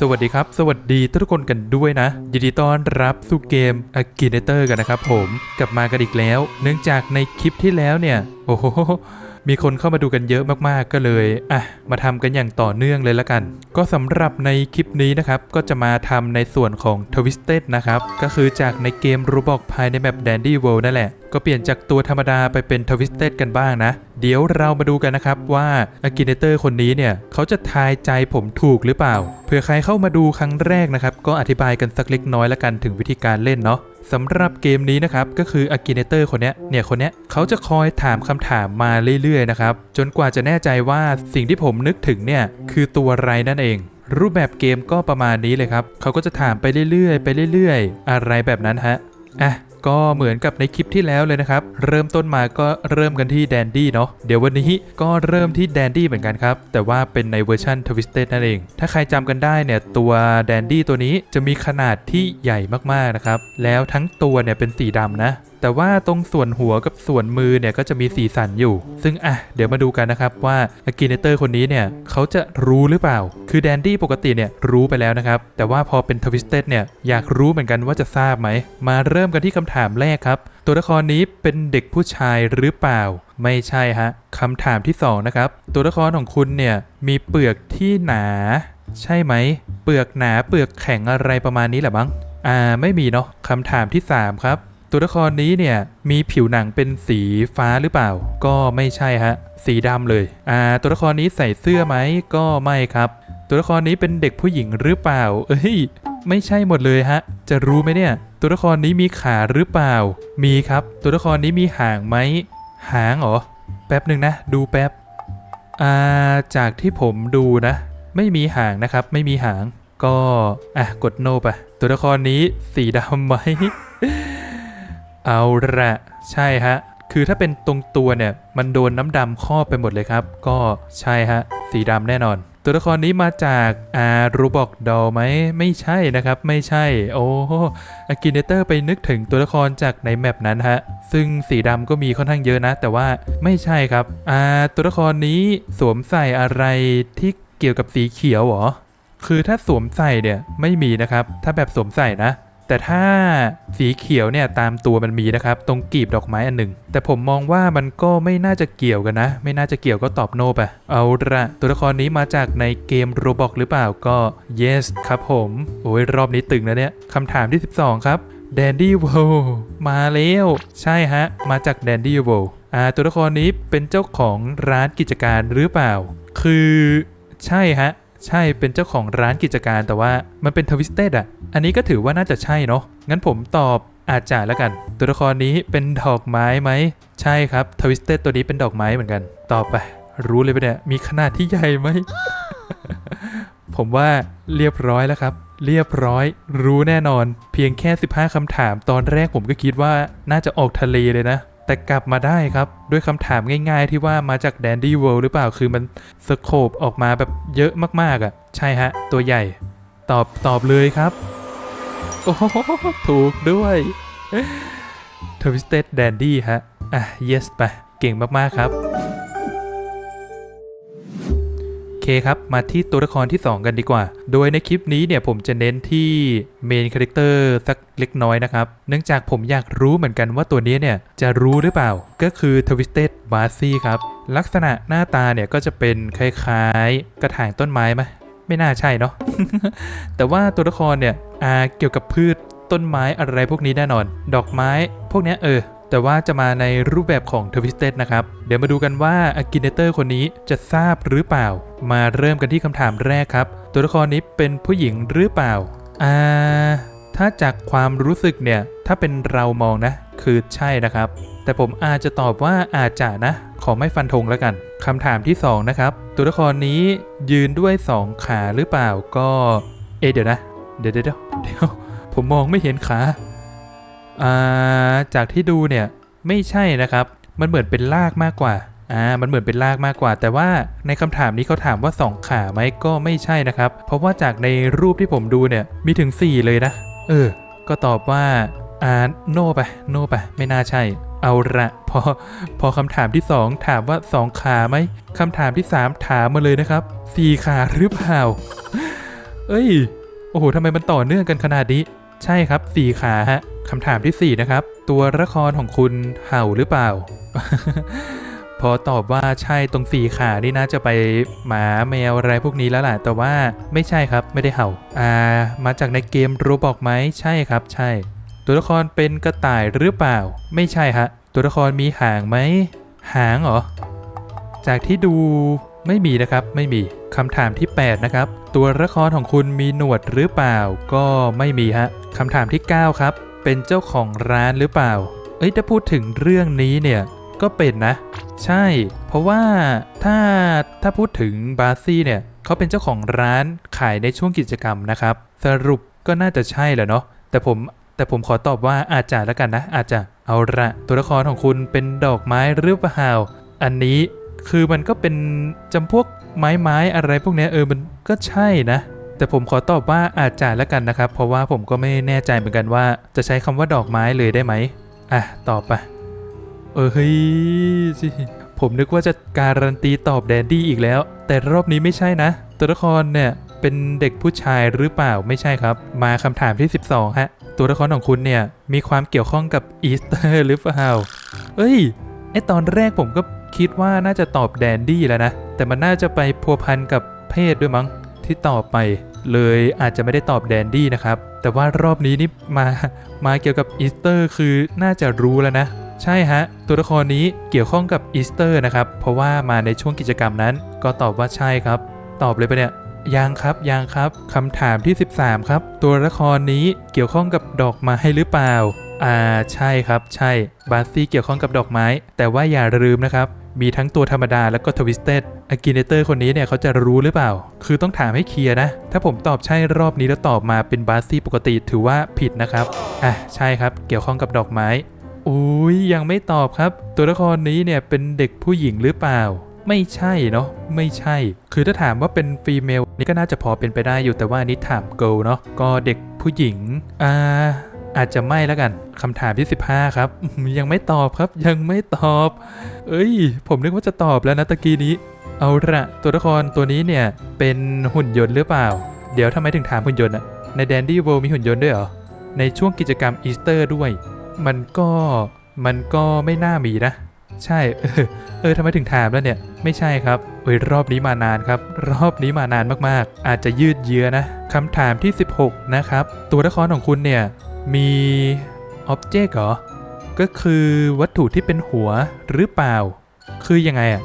สวัสดีครับ สวัสดีทุกคนกันด้วยนะ ยินดีต้อนรับสู่เกม a g i n a t o r กันนะครับผมกลับมากันอีกแล้ว เนื่องจากในคลิปที่แล้วเนี่ย โอ้โหมีคนเข้ามาดูกันเยอะมากๆก็เลยอะมาทำกันอย่างต่อเนื่องเลยละกัน ก็สำหรับในคลิปนี้นะครับ ก็จะมาทำในส่วนของ Twisted นะครับ ก็คือจากในเกม Roblox ภายในแบบ Dandy World นั่นแหละ ก็เปลี่ยนจากตัวธรรมดาไปเป็น Twisted กันบ้างนะ เดี๋ยวเรามาดูกันนะครับว่า a g i n a t o r คนนี้เนี่ยเขาจะทายใจผมถูกหรือเปล่า เผื่อใครเข้ามาดูครั้งแรกนะครับ ก็อธิบายกันสักเล็กน้อยละกันถึงวิธีการเล่นเนาะสำหรับเกมนี้นะครับ ก็คือ a g i n a t o r คนนี้เนี่ยคนนี้เขาจะคอยถามคำถามมาเรื่อยๆนะครับ จนกว่าจะแน่ใจว่าสิ่งที่ผมนึกถึงเนี่ยคือตัวอะไรนั่นเองรูปแบบเกมก็ประมาณนี้เลยครับ เขาก็จะถามไปเรื่อยๆ ไปเรื่อยๆ อะไรแบบนั้นฮะ อะ ก็เหมือนกับในคลิปที่แล้วเลยนะครับ เริ่มต้นมาก็เริ่มกันที่แดนดี้เนาะเดี๋ยววันนี้ก็เริ่มที่แดนดี้เหมือนกันครับ แต่ว่าเป็นในเวอร์ชันทวิสเต็ดนั่นเอง ถ้าใครจำกันได้เนี่ยตัวแดนดี้ตัวนี้จะมีขนาดที่ใหญ่มากๆนะครับแล้วทั้งตัวเนี่ยเป็นสีดำนะแต่ว่าตรงส่วนหัวกับส่วนมือเนี่ยก็จะมีสีสันอยู่ ซึ่งอะเดี๋ยวมาดูกันนะครับว่าอ g กินเตอร์คนนี้เนี่ยเขาจะรู้หรือเปล่า คือแดนดี้ปกติเนี่ยรู้ไปแล้วนะครับ แต่ว่าพอเป็นทวิสเต็ดเนี่ยอยากรู้เหมือนกันว่าจะทราบไหม มาเริ่มกันที่คำถามแรกครับ ตัวละครนี้เป็นเด็กผู้ชายหรือเปล่า ไม่ใช่ฮะคำถามที่สองนะครับตัวละครของคุณเนี่ยมีเปลือกที่หนา ใช่ไหม เปลือกหนาเปลือกแข็งอะไรประมาณนี้แหละบ้างอ่าไม่มีเนาะคำถามที่สามครับ ตัวละครนี้เนี่ยมีผิวหนังเป็นสีฟ้าหรือเปล่า ก็ไม่ใช่ฮะ สีดำเลย อ่า ตัวละครนี้ใส่เสื้อไหมก็ไม่ครับ ตัวละครนี้เป็นเด็กผู้หญิงหรือเปล่า เอ้ย ไม่ใช่หมดเลยฮะ จะรู้ไหมเนี่ย ตัวละครนี้มีขาหรือเปล่า มีครับ ตัวละครนี้มีหางไหม หางเหรอ แป๊บหนึ่งนะ ดูแป๊บ อ่า จากที่ผมดูนะ ไม่มีหางนะครับ ไม่มีหาง ก็ อะ กดโนไป ตัวละครนี้สีดำไหม เอาละใช่ฮะ คือถ้าเป็นตรงตัวเนี่ย มันโดนน้ำดำครอบไปหมดเลยครับ ก็ใช่ฮะ สีดำแน่นอน ตัวละครนี้มาจากอารูบอกดอไหมไม่ใช่นะครับ ไม่ใช่ โอ้อากินเนเตอร์ไปนึกถึงตัวละครจากในแมปนั้นฮะ ซึ่งสีดำก็มีค่อนข้างเยอะนะ แต่ว่าไม่ใช่ครับอาตัวละครนี้สวมใส่อะไรที่เกี่ยวกับสีเขียวเหรอ คือถ้าสวมใส่เนี่ยไม่มีนะครับ ถ้าแบบสวมใส่นะ แต่ถ้าสีเขียวเนี่ยตามตัวมันมีนะครับ ตรงกีบดอกไม้อันหนึ่ง แต่ผมมองว่ามันก็ไม่น่าจะเกี่ยวกันนะ ไม่น่าจะเกี่ยวก็ตอบโนไปเอาละตัวละครนี้มาจากในเกม Roblox หรือเปล่าก็ yes ครับผม โอ้ยรอบนี้ตึงนะเนี่ยคำถามที่ 12 ครับ Dandy World มาแล้ว ใช่ฮะ มาจาก Dandy World อ่าตัวละครนี้เป็นเจ้าของร้านกิจการหรือเปล่า คือใช่ฮะ ใช่เป็นเจ้าของร้านกิจการแต่ว่ามันเป็นทวิสเต็ดอะ อันนี้ก็ถือว่าน่าจะใช่เนาะงั้นผมตอบอาจจะแล้วกัน ตัวละครนี้เป็นดอกไม้ไหม ใช่ครับทวิสเต็ดตัวนี้เป็นดอกไม้เหมือนกันตอบไป รู้เลยปะเนี่ยมีขนาดที่ใหญ่ไหม ผมว่าเรียบร้อยแล้วครับ เรียบร้อย รู้แน่นอน เพียงแค่ 15คำถาม ตอนแรกผมก็คิดว่าน่าจะออกทะเลเลยนะ แต่กลับมาได้ครับ ด้วยคำถามง่ายๆที่ว่ามาจากแดนดี้เวิลด์หรือเปล่าคือมันสโคบออกมาแบบเยอะมากๆอะ ใช่ฮะ ตัวใหญ่ ตอบตอบเลยครับ โอ้โหถูกด้วยทวิสเต็ดแดนดี้ฮะ อะ yes ไป เก่งมากๆครับ เคครับมาที่ตัวละครที่ 2 กันดีกว่า โดยในคลิปนี้เนี่ยผมจะเน้นที่เมนคาแรคเตอร์สักเล็กน้อยนะครับ เนื่องจากผมอยากรู้เหมือนกันว่าตัวนี้เนี่ยจะรู้หรือเปล่า ก็คือ Twisted b a r c y ครับ ลักษณะหน้าตาเนี่ยก็จะเป็นคล้ายๆ กระถางต้นไม้ไหมไม่น่าใช่เนาะ แต่ว่าตัวละครเนี่ยอาเกี่ยวกับพืชต้นไม้อะไรพวกนี้แน่นอน ดอกไม้พวกนี้เออ แต่ว่าจะมาในรูปแบบของ Twisted นะครับ เดี๋ยวมาดูกันว่า a g i n a t o r คนนี้จะทราบหรือเปล่า มาเริ่มกันที่คำถามแรกครับ ตัวละครนี้เป็นผู้หญิงหรือเปล่า อ่า ถ้าจากความรู้สึกเนี่ย ถ้าเป็นเรามองนะ คือใช่นะครับ แต่ผมอาจจะตอบว่าอาจจะนะ ขอไม่ฟันธงแล้วกันคำถามที่ 2 นะครับ ตัวละครนี้ยืนด้วย 2 ขาหรือเปล่าก็ เอเดี๋ยวนะ เดี๋ยวเดี๋ยวเดี๋ยวผมมองไม่เห็นขา อ่าจากที่ดูเนี่ยไม่ใช่นะครับ มันเหมือนเป็นลากมากกว่าอ่ามันเหมือนเป็นลากมากกว่า แต่ว่าในคำถามนี้เขาถามว่า 2 ขาไหมก็ไม่ใช่นะครับ เพราะว่าจากในรูปที่ผมดูเนี่ยมีถึง 4 เลยนะ เออ ก็ตอบว่าอ่าโนไปโนไปไม่น่าใช่เอาละพอพอคำถามที่ 2 ถามว่า 2 ขาไหมคำถามที่ 3 ถามมาเลยนะครับ 4 ขาหรือเปล่า เอ้ย โอ้โหทำไมมันต่อเนื่องกันขนาดนี้ ใช่ครับสี่ขาฮะคำถามที่สี่นะครับ ตัวละครของคุณเห่าหรือเปล่า พอตอบว่าใช่ตรงสี่ขานี่น่าจะไปหมาแมวอะไรพวกนี้แล้วล่ะแต่ว่าไม่ใช่ครับไม่ได้เห่า อ่า มาจากในเกมโรบอกไหมใช่ครับ ใช่ ตัวละครเป็นกระต่ายหรือเปล่า ไม่ใช่ฮะตัวละครมีหางไหมหางเหรอจากที่ดู ไม่มีนะครับ ไม่มีคำถามที่ 8 นะครับ ตัวละครของคุณมีหนวดหรือเปล่า ก็ไม่มีฮะคำถามที่ 9 ครับ เป็นเจ้าของร้านหรือเปล่า เอ้ยถ้าพูดถึงเรื่องนี้เนี่ยก็เป็นนะ ใช่ เพราะว่าถ้าถ้าพูดถึงบาซี่เนี่ยเขาเป็นเจ้าของร้านขายในช่วงกิจกรรมนะครับ สรุปก็น่าจะใช่แหละเนาะแต่ผมแต่ผมขอตอบว่าอาจจะแล้วกันนะ อาจจะเอาละตัวละครของคุณเป็นดอกไม้หรือเปล่าอันนี้ คือมันก็เป็นจำพวกไม้ไม้อะไรพวกนี้เออมันก็ใช่นะ แต่ผมขอตอบว่าอาจจะแล้วกันนะครับ เพราะว่าผมก็ไม่แน่ใจเหมือนกันว่า จะใช้คำว่าดอกไม้เลยได้ไหมอะตอบไปเออเฮ้ยสิผมนึกว่าจะการันตีตอบแดนดี้อีกแล้ว แต่รอบนี้ไม่ใช่นะ ตัวละครเนี่ยเป็นเด็กผู้ชายหรือเปล่าไม่ใช่ครับ มาคำถามที่ 12 ฮะ ตัวละครของคุณเนี่ยมีความเกี่ยวข้องกับอีสเตอร์หรือเปล่า เอ้ยไอตอนแรกผมก็คิดว่าน่าจะตอบแดนดี้แล้วนะ แต่มันน่าจะไปพัวพันกับเพศด้วยมั้งที่ตอบไปเลยอาจจะไม่ได้ตอบแดนดี้นะครับ แต่ว่ารอบนี้นี่มามาเกี่ยวกับอีสเตอร์คือน่าจะรู้แล้วนะ ใช่ฮะ ตัวละครนี้เกี่ยวข้องกับอีสเตอร์นะครับ เพราะว่ามาในช่วงกิจกรรมนั้น ก็ตอบว่าใช่ครับ ตอบเลยปะเนี่ยยังครับยังครับคำถามที่ 13 ครับ ตัวละครนี้เกี่ยวข้องกับดอกไม้หรือเปล่า อ่าใช่ครับ ใช่บาซี่เกี่ยวข้องกับดอกไม้ แต่ว่าอย่าลืมนะครับ มีทั้งตัวธรรมดาแล้วก็ทวิสเต็ดอากินเตอร์คนนี้เนี่ยเขาจะรู้หรือเปล่า คือต้องถามให้เคลียร์นะ ถ้าผมตอบใช่รอบนี้แล้วตอบมาเป็นบาซี่ปกติถือว่าผิดนะครับ อะใช่ครับ เกี่ยวข้องกับดอกไม้อุ้ยยังไม่ตอบครับ ตัวละครนี้เนี่ยเป็นเด็กผู้หญิงหรือเปล่า ไม่ใช่เนาะไม่ใช่ คือถ้าถามว่าเป็นฟีเมลนี่ก็น่าจะพอเป็นไปได้อยู่แต่ว่าอันนี้ถามเกิลเนาะก็เด็กผู้หญิงอ่า อาจจะไม่แล้วกันคำถามที่ 15 ครับ ยังไม่ตอบครับ ยังไม่ตอบ เอ้ย ผมนึกว่าจะตอบแล้วนะตะกี้นี้ เอาละตัวละครตัวนี้เนี่ย เป็นหุ่นยนต์หรือเปล่า เดี๋ยวทำไมถึงถามหุ่นยนต์อะในแดนดี้เวิลมีหุ่นยนต์ด้วยเหรอ ในช่วงกิจกรรมอีสเตอร์ด้วย มันก็มันก็ไม่น่ามีนะ ใช่ เออเออทำไมถึงถามแล้วเนี่ย ไม่ใช่ครับเอ้ยรอบนี้มานานครับ รอบนี้มานานมากๆ อาจจะยืดเยื้อนะคำถามที่ 16 นะครับ ตัวละครของคุณเนี่ย มีอ็อบเจกต์เหรอ ก็คือวัตถุที่เป็นหัวหรือเปล่า คือยังไงอะ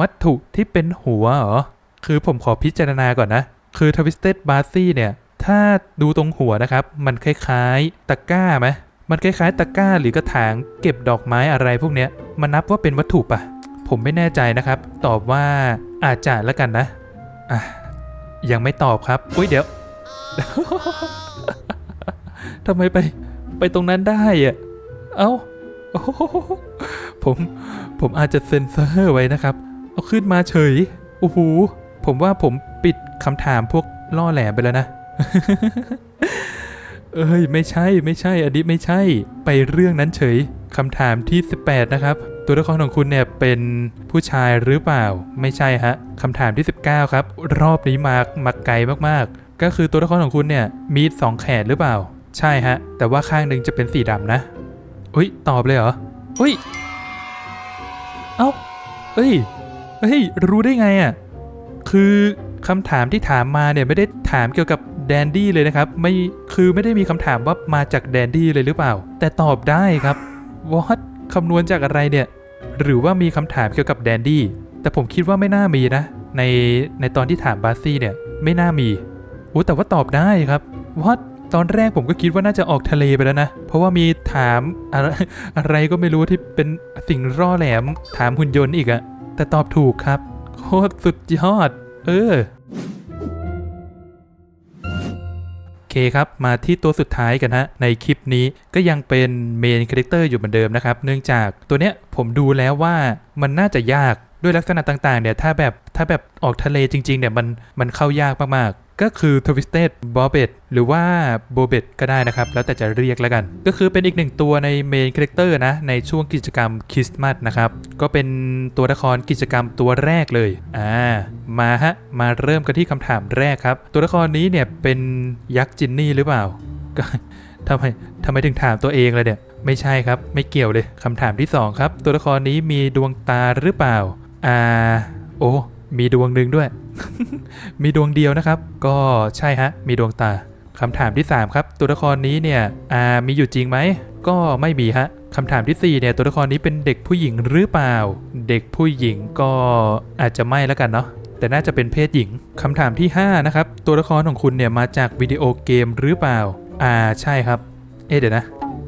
วัตถุที่เป็นหัวเหรอ คือผมขอพิจารณาก่อนนะ คือทวิสเต็ดบาซี่เนี่ย ถ้าดูตรงหัวนะครับ มันคล้ายๆตะกร้าไหมมันคล้ายๆตะกร้าหรือกระถางเก็บดอกไม้อะไรพวกเนี้ย มันนับว่าเป็นวัตถุปะผมไม่แน่ใจนะครับ ตอบว่าอาจจะแล้วกันนะ อะ ยังไม่ตอบครับ อุ้ยเดี๋ยว ทำไมไปไปตรงนั้นได้อะเอ้าโอ้โหผมผมอาจจะเซ็นเซอร์ไว้นะครับ เอาขึ้นมาเฉย โอ้โห ผมว่าผมปิดคำถามพวกล่อแหลมไปแล้วนะ เอ้ย ไม่ใช่ไม่ใช่อันนี้ไม่ใช่ ไปเรื่องนั้นเฉยคำถามที่ 18 นะครับ ตัวละครของคุณเนี่ยเป็นผู้ชายหรือเปล่า ไม่ใช่ฮะคำถามที่ 19 ครับ รอบนี้มามาไกลมากๆ ก็คือตัวละครของคุณเนี่ยมีสองแขนหรือเปล่า ใช่ฮะ แต่ว่าข้างหนึ่งจะเป็นสีดำนะ อุ้ยตอบเลยเหรอ อุ้ย เอ้า เอ้ยเฮ้ย รู้ได้ไงอะ่ะ คือคำถามที่ถามมาเนี่ยไม่ได้ถามเกี่ยวกับแดนดี้เลยนะครับ ไม่คือไม่ได้มีคำถามว่ามาจากแดนดี้เลยหรือเปล่า แต่ตอบได้ครับวอตคำนวณจากอะไรเนี่ย หรือว่ามีคำถามเกี่ยวกับแดนดี้ แต่ผมคิดว่าไม่น่ามีนะ ในในตอนที่ถามบาซี่เนี่ย ไม่น่ามีโอ้แต่ว่าตอบได้ครับวอต ตอนแรกผมก็คิดว่าน่าจะออกทะเลไปแล้วนะ เพราะว่ามีถามอะไรอะไรก็ไม่รู้ที่เป็นสิ่งร่อแหลมถามหุ่นยนต์อีกอะแต่ตอบถูกครับ โคตรสุดยอด เออโอเคครับ มาที่ตัวสุดท้ายกันฮะ ในคลิปนี้ก็ยังเป็นเมนคาแรคเตอร์อยู่เหมือนเดิมนะครับ เนื่องจากตัวเนี้ยผมดูแล้วว่ามันน่าจะยากด้วยลักษณะต่างๆเนี่ยถ้าแบบถ้าแบบออกทะเลจริงๆเนี่ยมันมันเข้ายากมาก ก็คือ Twisted b o b b e t หรือว่า b o b e t ก็ได้นะครับ แล้วแต่จะเรียกแล้วกัน ก็คือเป็นอีกหนึ่งตัวในเมนคาแรคเตอร์นะ ในช่วงกิจกรรมคริสต์มาสนะครับ ก็เป็นตัวละครกิจกรรมตัวแรกเลย อ่า มาฮะ มาเริ่มกันที่คำถามแรกครับ ตัวละครนี้เนี่ยเป็นยักษ์จินนี่หรือเปล่าก็ทำไมทำไมถึงถามตัวเองเลยเนี่ย ไม่ใช่ครับ ไม่เกี่ยวเลยคำถามที่สองครับ ตัวละครนี้มีดวงตาหรือเปล่า อ่า โอ้ มีดวงหนึ่งด้วย มีดวงเดียวนะครับ ก็ใช่ฮะ มีดวงตาคำถามที่ 3 ครับ ตัวละครนี้เนี่ยอ่ามีอยู่จริงไหม ก็ไม่มีฮะคำถามทีสี่ 4 เนี่ย ตัวละครนี้เป็นเด็กผู้หญิงหรือเปล่า เด็กผู้หญิงก็อาจจะไม่แล้วกันเนาะแต่น่าจะเป็นเพศหญิงคำถามที่ 5 นะครับ ตัวละครของคุณเนี่ยมาจากวิดีโอเกมหรือเปล่า อ่าใช่ครับ เอ๊ะเดี๋ยวนะ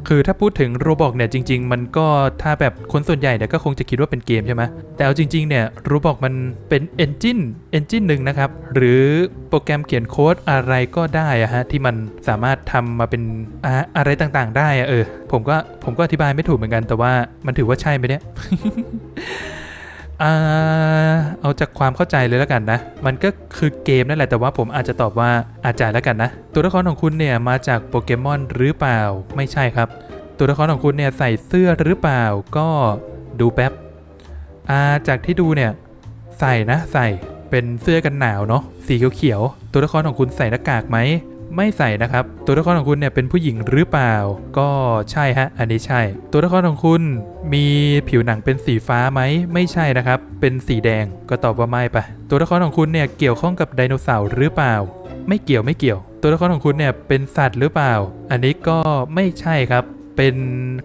คือถ้าพูดถึงโรบอกเนี่ยจริง ๆ มันก็ถ้าแบบคนส่วนใหญ่เนี่ยก็คงจะคิดว่าเป็นเกมใช่ไหมแต่เอาจริง ๆ เนี่ยโรบอกมันเป็นเอนจินเอนจินหนึ่งนะครับ หรือโปรแกรมเขียนโค้ดอะไรก็ได้อะฮะที่มันสามารถทำมาเป็นอะอะไรต่างๆ ได้อะเออผมก็ผมก็อธิบายไม่ถูกเหมือนกันแต่ว่ามันถือว่าใช่ไหมเนี่ย อ่าเอาจากความเข้าใจเลยแล้วกันนะ มันก็คือเกมนั่นแหละแต่ว่าผมอาจจะตอบว่าอาจจะแล้วกันนะ ตัวละครของคุณเนี่ยมาจากโปเกมอนหรือเปล่า ไม่ใช่ครับ ตัวละครของคุณเนี่ยใส่เสื้อหรือเปล่า ก็ดูแป๊บอ่าจากที่ดูเนี่ยใส่นะใส่เป็นเสื้อกันหนาวเนาะสีเขียวๆตัวละครของคุณใส่หน้ากากไหม ไม่ใส่นะครับ ตัวละครของคุณเนี่ยเป็นผู้หญิงหรือเปล่า ก็ใช่ฮะ อันนี้ใช่ ตัวละครของคุณมีผิวหนังเป็นสีฟ้าไหม ไม่ใช่นะครับ เป็นสีแดงก็ตอบว่าไม่ไปตัวละครของคุณเนี่ยเกี่ยวข้องกับไดโนเสาร์หรือเปล่า ไม่เกี่ยวไม่เกี่ยว ตัวละครของคุณเนี่ยเป็นสัตว์หรือเปล่า อันนี้ก็ไม่ใช่ครับเป็น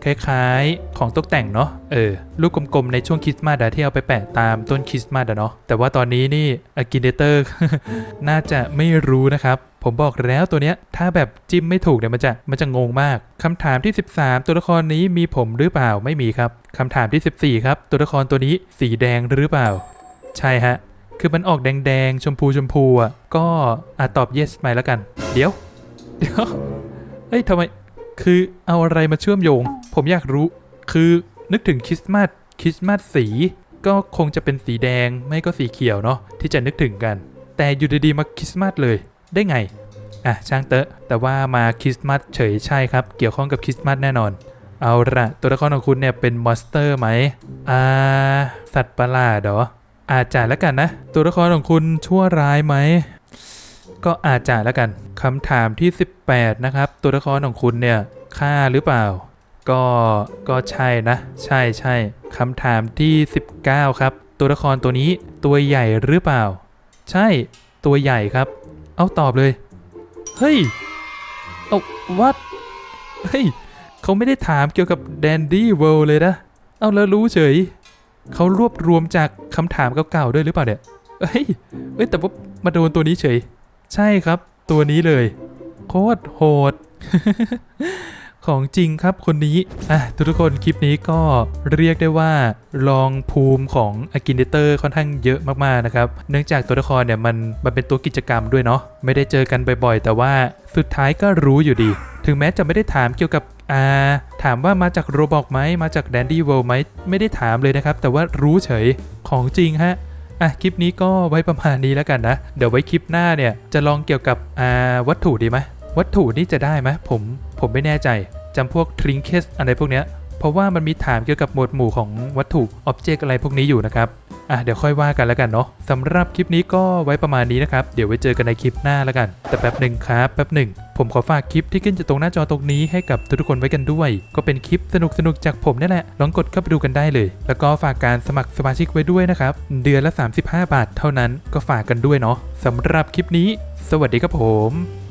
คล้ายๆของตกแต่งเนาะ เออ ลูกกลมๆ ในช่วงคริสต์มาสที่เอาไปแปะตามต้นคริสต์มาสเนาะ แต่ว่าตอนนี้นี่อ g กินเตอร์น่าจะไม่รู้นะครับ ผมบอกแล้วตัวเนี้ยถ้าแบบจิ้มไม่ถูกเนี่ยมันจะมันจะงงมากคำถามที่ 13 ตัวละครนี้มีผมหรือเปล่าไม่มีครับคำถามที่ 14 ครับ ตัวละครตัวนี้สีแดงหรือเปล่า ใช่ฮะ คือมันออกแดงๆ ชมพูชมพูอะก็อาตอบ yes ไปแล้วกัน เดี๋ยว เดี๋ยวเฮ้ยทำไมคือเอาอะไรมาเชื่อมโยง ผมอยากรู้ คือนึกถึงคริสต์มาสคริสต์มาสสี ก็คงจะเป็นสีแดงไม่ก็สีเขียวเนาะที่จะนึกถึงกัน แต่อยู่ดีๆมาคริสต์มาสเลย ได้ไง อะช่างเตอะ แต่ว่ามาคริสต์มาสเฉยใช่ครับ เกี่ยวข้องกับคริสต์มาสแน่นอน เอาละตัวละครของคุณเนี่ยเป็นมอนสเตอร์ไหมอ่าสัตว์ประหลาดเหรออาจจะแล้วกันนะ ตัวละครของคุณชั่วร้ายไหมก็อาจจะแล้วกันคำถามที่ 18 นะครับ ตัวละครของคุณเนี่ยฆ่าหรือเปล่า ก็ก็ใช่นะ ใช่ใช่คำถามที่ 19 ครับ ตัวละครตัวนี้ตัวใหญ่หรือเปล่า ใช่ตัวใหญ่ครับ เอาตอบเลย เฮ้ย เอาวัดเฮ้ย เขาไม่ได้ถามเกี่ยวกับแดนดี้เวิลเลยนะ เอาแล้วรู้เฉย เขารวบรวมจากคำถามเก่าๆด้วยหรือเปล่าเนี่ยเฮ้ย เอ้ย แต่ว่ามาโดนตัวนี้เฉย ใช่ครับ ตัวนี้เลย โคตรโหด ของจริงครับคนนี้อะทุกๆคนคลิปนี้ก็เรียกได้ว่าลองภูมิของอากินเตอร์ค่อนข้างเยอะมากๆนะครับ เนื่องจากตัวละครเนี่ยมันมันเป็นตัวกิจกรรมด้วยเนาะไม่ได้เจอกันบ่อยๆ แต่ว่าสุดท้ายก็รู้อยู่ดี ถึงแม้จะไม่ได้ถามเกี่ยวกับอ่าถามว่ามาจากโรบอกไหมมาจากแดนดี้เวิลด์ไหมไม่ได้ถามเลยนะครับ แต่ว่ารู้เฉยของจริงฮะอะคลิปนี้ก็ไว้ประมาณนี้แล้วกันนะ เดี๋ยวไว้คลิปหน้าเนี่ยจะลองเกี่ยวกับอ่าวัตถุดีไหมวัตถุนี่จะได้ไหมผมผมไม่แน่ใจ จำพวกทริงเคสอะไรพวกเนี้ยเพราะว่ามันมีถามเกี่ยวกับหมวดหมู่ของวัตถุอ็อบเจกต์อะไรพวกนี้อยู่นะครับอะเดี๋ยวค่อยว่ากันแล้วกันเนาะสำหรับคลิปนี้ก็ไว้ประมาณนี้นะครับ เดี๋ยวไว้เจอกันในคลิปหน้าแล้วกัน แต่แป๊บหนึ่งครับแป๊บหนึ่งผมขอฝากคลิปที่ขึ้นอยู่ตรงหน้าจอตรงนี้ให้กับทุกๆคนไว้กันด้วย ก็เป็นคลิปสนุกๆจากผมนี่แหละ ลองกดเข้าไปดูกันได้เลย แล้วก็ฝากการสมัครสมาชิกไว้ด้วยนะครับ เดือนละ 35 บาทเท่านั้นก็ฝากกันด้วยเนาะสำหรับคลิปนี้ สวัสดีครับผม